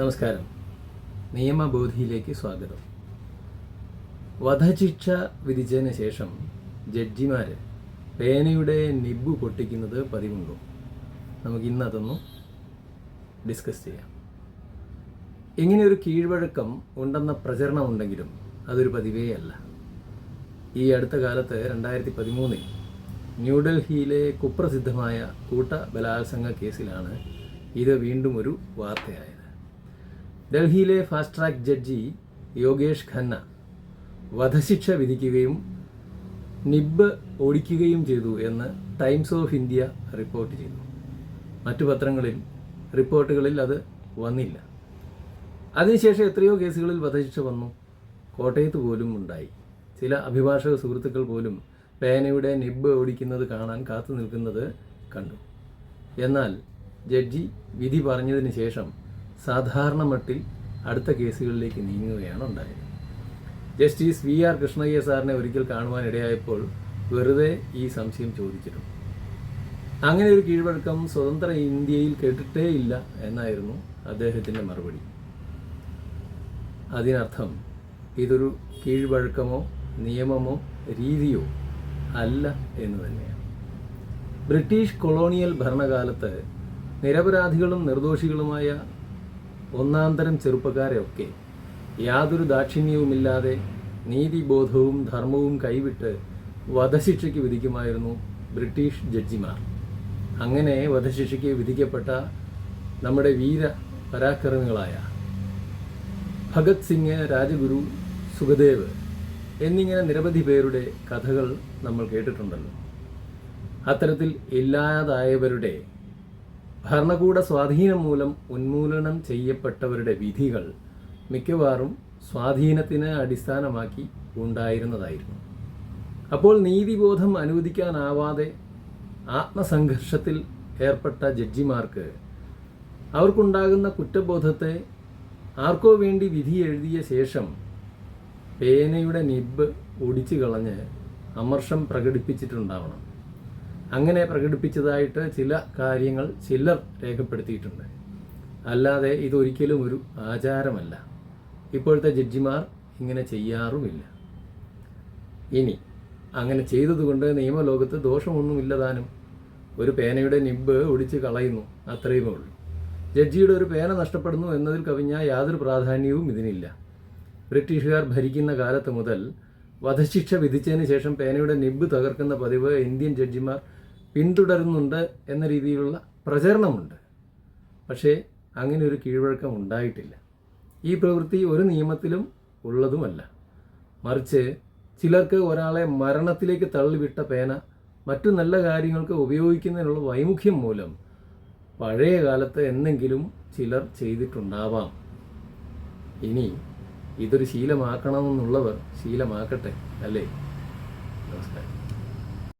നമസ്കാരം. നിയമബോധിയിലേക്ക് സ്വാഗതം. വധശിക്ഷ വിധിച്ചതിന് ശേഷം ജഡ്ജിമാർ പേനയുടെ നിബ്ബ് പൊട്ടിക്കുന്നത് പതിവുണ്ടോ? നമുക്ക് ഇന്ന് അതൊന്ന് ഡിസ്കസ് ചെയ്യാം. ഇങ്ങനെ ഒരു കീഴ്വഴക്കം ഉണ്ടെന്ന പ്രചരണം ഉണ്ടെങ്കിലും അതൊരു പതിവേ അല്ല. ഈ അടുത്ത കാലത്ത് രണ്ടായിരത്തി പതിമൂന്നിൽ ന്യൂഡൽഹിയിലെ കുപ്രസിദ്ധമായ കൂട്ട ബലാത്സംഗ കേസിലാണ് ഇത് വീണ്ടും ഒരു വാർത്തയായത്. ഡൽഹിയിലെ fast track judge Yogesh Khanna വധശിക്ഷ വിധിക്കുകയും നിബ്ബ് ഓടിക്കുകയും ചെയ്തു എന്ന് ടൈംസ് ഓഫ് ഇന്ത്യ റിപ്പോർട്ട് ചെയ്തു. മറ്റു പത്രങ്ങളിൽ റിപ്പോർട്ടുകളിൽ അത് വന്നില്ല. അതിനുശേഷം എത്രയോ കേസുകളിൽ വധശിക്ഷ വന്നു. കോട്ടയത്ത് പോലും ഉണ്ടായി. ചില അഭിഭാഷക സുഹൃത്തുക്കൾ പോലും പേനയുടെ നിബ്ബ് ഓടിക്കുന്നത് കാണാൻ കാത്തു നിൽക്കുന്നത് കണ്ടു. എന്നാൽ ജഡ്ജി വിധി പറഞ്ഞതിന് ശേഷം സാധാരണ മട്ടിൽ അടുത്ത കേസുകളിലേക്ക് നീങ്ങുകയാണ് ഉണ്ടായത്. ജസ്റ്റിസ് വി ആർ കൃഷ്ണയ്യ സാറിനെ ഒരിക്കൽ കാണുവാനിടയായപ്പോൾ വെറുതെ ഈ സംശയം ചോദിച്ചിരുന്നു. അങ്ങനെ ഒരു കീഴ്വഴക്കം സ്വതന്ത്ര ഇന്ത്യയിൽ കേട്ടിട്ടേ ഇല്ല എന്നായിരുന്നു അദ്ദേഹത്തിന്റെ മറുപടി. അതിനർത്ഥം ഇതൊരു കീഴ്വഴക്കമോ നിയമമോ രീതിയോ അല്ല എന്ന് തന്നെയാണ്. ബ്രിട്ടീഷ് കൊളോണിയൽ ഭരണകാലത്ത് നിരപരാധികളും നിർദോഷികളുമായ ഒന്നാന്തരം ചെറുപ്പക്കാരെയൊക്കെ യാതൊരു ദാക്ഷിണ്യവുമില്ലാതെ നീതിബോധവും ധർമ്മവും കൈവിട്ട് വധശിക്ഷയ്ക്ക് വിധിക്കുമായിരുന്നു ബ്രിട്ടീഷ് ജഡ്ജിമാർ. അങ്ങനെ വധശിക്ഷയ്ക്ക് വിധിക്കപ്പെട്ട നമ്മുടെ വീര പരാക്രമികളായ ഭഗത് സിംഗ് രാജഗുരു സുഖദേവ് എന്നിങ്ങനെ നിരവധി പേരുടെ കഥകൾ നമ്മൾ കേട്ടിട്ടുണ്ടല്ലോ. അത്തരത്തിൽ ഇല്ലാതായവരുടെ ഭരണകൂട സ്വാധീനം മൂലം ഉന്മൂലനം ചെയ്യപ്പെട്ടവരുടെ വിധികൾ മിക്കവാറും സ്വാധീനത്തിന് അടിസ്ഥാനമാക്കി ഉണ്ടായിരുന്നതായിരുന്നു. അപ്പോൾ നീതിബോധം അനുവദിക്കാനാവാതെ ആത്മസംഘർഷത്തിൽ ഏർപ്പെട്ട ജഡ്ജിമാർക്ക് അവർക്കുണ്ടാകുന്ന കുറ്റബോധത്തെ ആർക്കോ വേണ്ടി വിധി എഴുതിയ ശേഷം പേനയുടെ നിബ് ഒടിച്ചു കളഞ്ഞ് അമർഷം പ്രകടിപ്പിച്ചിട്ടുണ്ടാവണം. അങ്ങനെ പ്രകടിപ്പിച്ചതായിട്ട് ചില കാര്യങ്ങൾ ചിലർ രേഖപ്പെടുത്തിയിട്ടുണ്ട്. അല്ലാതെ ഇതൊരിക്കലും ഒരു ആചാരമല്ല. ഇപ്പോഴത്തെ ജഡ്ജിമാർ ഇങ്ങനെ ചെയ്യാറുമില്ല. ഇനി അങ്ങനെ ചെയ്തതുകൊണ്ട് നിയമലോകത്ത് ദോഷമൊന്നുമില്ല താനും ഒരു പേനയുടെ നിബ് ഒടിച്ച് കളയുന്നു അത്രയുമേ ഉള്ളൂ. ജഡ്ജിയുടെ ഒരു പേന നഷ്ടപ്പെടുന്നു എന്നതിൽ കവിഞ്ഞ യാതൊരു പ്രാധാന്യവും ഇതിനില്ല. ബ്രിട്ടീഷുകാർ ഭരിക്കുന്ന കാലത്ത് മുതൽ വധശിക്ഷ വിധിച്ചതിന് ശേഷം പേനയുടെ നിബ് തകർക്കുന്ന പതിവ് ഇന്ത്യൻ ജഡ്ജിമാർ പിന്തുടരുന്നുണ്ട് എന്ന രീതിയിലുള്ള പ്രചരണമുണ്ട്. പക്ഷേ അങ്ങനെ ഒരു കീഴ്വഴക്കം ഉണ്ടായിട്ടില്ല. ഈ പ്രവൃത്തി ഒരു നിയമത്തിലും ഉള്ളതുമല്ല. മറിച്ച് ചിലർക്ക് ഒരാളെ മരണത്തിലേക്ക് തള്ളിവിട്ട പേന മറ്റു നല്ല കാര്യങ്ങൾക്ക് ഉപയോഗിക്കുന്നതിനുള്ള വൈമുഖ്യം മൂലം പഴയ കാലത്ത് എന്തെങ്കിലും ചിലർ ചെയ്തിട്ടുണ്ടാവാം. ഇനി ഇതൊരു ശീലമാക്കണമെന്നുള്ളവർ ശീലമാക്കട്ടെ അല്ലേ? നമസ്കാരം.